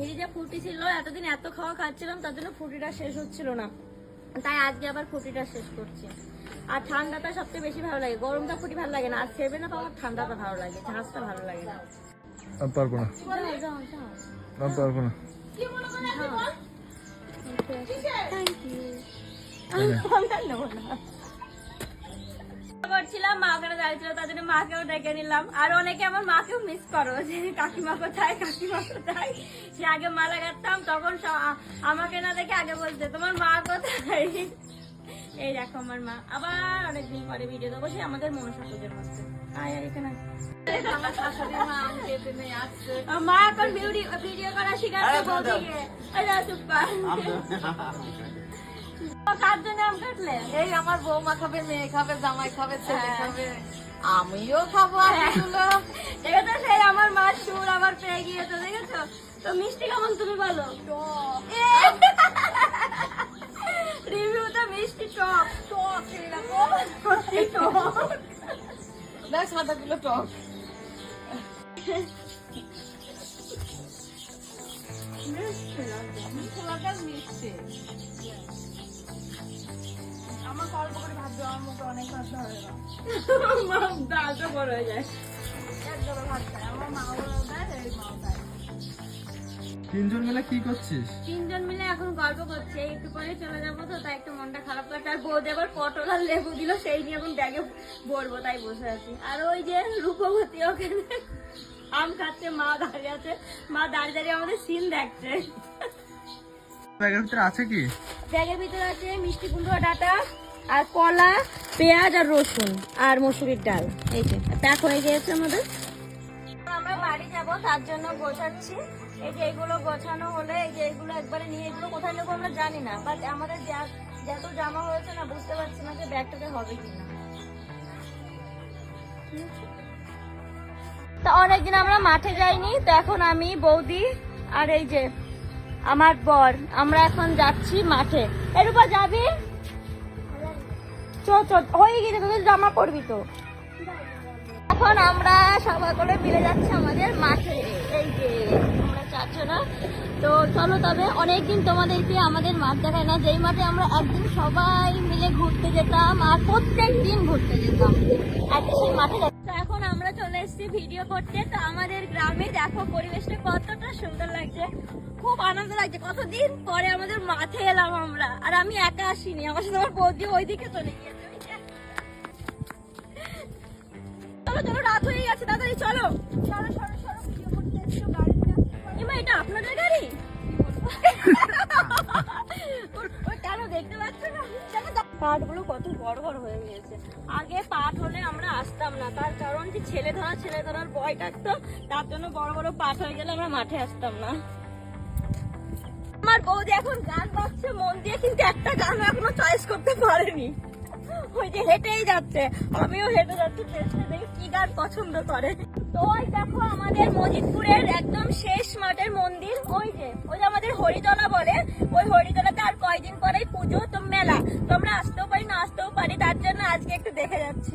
ফ্রিজে ফুটি ছিল এতদিন এত খাওয়া খাচ্ছিলাম তার জন্য ফুটিটা শেষ হচ্ছিল না। তাই আজকে আবার ফুটিটা শেষ করছি। আর ঠান্ডাটা সবচেয়ে বেশি ভালো লাগে। গরমটা ফুটি ভালো লাগে না। আর সেভেন আপ আমার ঠান্ডাটা ভালো লাগে ঝাঁসটা ভালো লাগে না। পারব না। পারব না. আমি নেব না। করছিলাম মা ওখানে দাঁড়িয়েছিল তার জন্য মাকেও ডেকে নিলাম। আর অনেকে আমার মাকেও মিস করো যে কাকিমা কোথায় কাকিমা কোথায়? সে আগে মা লাগাতাম তখন আমাকে না দেখে আগে বলতে তোমার মা কোথায়? এই দেখো আমার মা। আবার অনেকদিন পরে ভিডিও দেবো সে আমাদের মনসা পুজোর মধ্যে আয় এখানে মা এখন ভিডিও ভিডিও করা শিখাচ্ছে বৌদিকে। আরে চুপ কর জন্য আম কাটলে? এই আমার বৌমা খাবে মেয়ে খাবে জামাই খাবে ছেলে হ্যাঁ। খাবে। আমিও খাব এগুলো সেই আমার মা সুর আমার পেয়ে গিয়েছে দেখেছ? তো মিষ্টি কেমন তুমি বলো? রিভিউ তো মিষ্টি টক। টক টক। দেখ টক। মিষ্টি। অনেক ভাত ধরে না ডালটা বড় হয়ে যায়। একদম ভাত খায়। আমার মাও দেয় এই মাও দেয়। তিনজন মিলে কি করছিস? তিনজন মিলে এখন গল্প করছে। একটু পরে চলে যাব তো তাই একটু মনটা খারাপ করছে আর বৌদি আবার পটল আর লেবু দিল সেই নিয়ে এখন ব্যাগে ভরবো তাই বসে আছি। আর ওই যে রূপবতী ওখানে আম খাচ্ছে মা দাঁড়িয়ে আছে। মা দাঁড়িয়ে দাঁড়িয়ে আমাদের সিন দেখছে। ব্যাগের ভিতরে আছে কি? ব্যাগের ভিতরে আছে মিষ্টি কুমড়ো ডাটা আর কলা, পেঁয়াজ আর রসুন আর মসুরির ডাল। এই যে প্যাক হয়ে গিয়েছে আমাদের। আমরা বাড়ি যাব, তার জন্য গোছাচ্ছি। এই যে এগুলো গোছানো হলে, এই যে এগুলো একবারে নিয়ে এগুলো কোথায় নেব আমরা জানি না বাট আমাদের যত জামা হয়েছে না, বুঝতে পারছি না যে ব্যাগটাতে হবে কিনা তা অনেকদিন আমরা মাঠে যাইনি, তো এখন আমি, বৌদি আর এই যে আমার বর, আমরা এখন যাচ্ছি মাঠে। এর যাবি? হয়ে গেছে, তোদের জামা পরবি তো। এখন আমরা সবাই করে মিলে যাচ্ছি আমাদের মাঠে। এই যে তো চলো তবে, অনেকদিন তোমাদেরকে আমাদের মাঠ দেখায় না। যেই মাঠে আমরা একদিন সবাই মিলে ঘুরতে যেতাম আর প্রত্যেক দিন ঘুরতে যেতাম। আজকে সেই মাঠে। তো এখন আমরা চলে এসেছি ভিডিও করতে। তো আমাদের গ্রামে দেখো, পরিবেশটা কতটা সুন্দর লাগছে। খুব আনন্দ লাগছে। কতদিন পরে আমাদের মাঠে এলাম আমরা। আর আমি একা আসিনি। আমার সাথে আমার বৌদি ওইদিকে চলে গিয়েছে। চলো চলো রাত হয়ে গেছে তাড়াতাড়ি চলো। চলো সরো সরো ভিডিও করতে এসছো গাড়িতে এমা এটা আপনাদের গাড়ি? কেন দেখতে পাচ্ছ না? পাটগুলো কত বড় বড় হয়ে গিয়েছে। আগে পাট হলে আমরা আসতাম না তার কারণ যে ছেলে ধরা ছেলে ধরার ভয় থাকতো তার জন্য বড় বড় পাট হয়ে গেলে আমরা মাঠে আসতাম না। আমার বৌদি এখন গান বাজছে মন দিয়ে কিন্তু একটা গান এখনও চয়েস করতে পারেনি। ওই যে হেঁটেই যাচ্ছে। আমিও হেঁটে যাচ্ছি কি গান পছন্দ করে। তো ওই দেখো আমাদের মজিদপুরের একদম শেষ মাঠের মন্দির, ওই যে ওই যে আমাদের হরিতলা বলে, ওই হরিতলাতে আর কয়দিন পরেই পুজো তো মেলা। তো আমরা আসতেও পারি, না আসতেও পারি, তার জন্য আজকে একটু দেখে যাচ্ছি।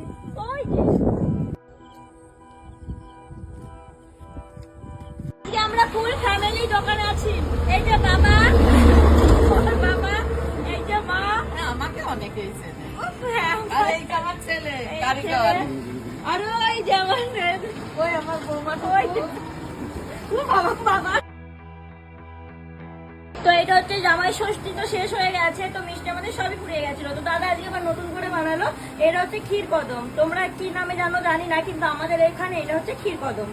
ওই যে। আমরা ফুল ফ্যামিলি দোকানে আছি। এই যে বাবা ওর বাবা এই যে মা হ্যাঁ আমাকে অনেকেই চেনে উফ, আর এই আমার ছেলে কারিগর। আর ওই যে আমার ওই আমার বৌমা ওই বাবা, বাবা। তো এটা হচ্ছে জামাই ষষ্ঠী তো শেষ হয়ে গেছে তো মিষ্টি আমাদের সবই ফুরিয়ে গেছিল। তো দাদা আজকে আবার নতুন করে বানালো এটা হচ্ছে ক্ষীর কদম তোমরা কি নামে জানো জানি না কিন্তু আমাদের এখানে এটা হচ্ছে ক্ষীর কদম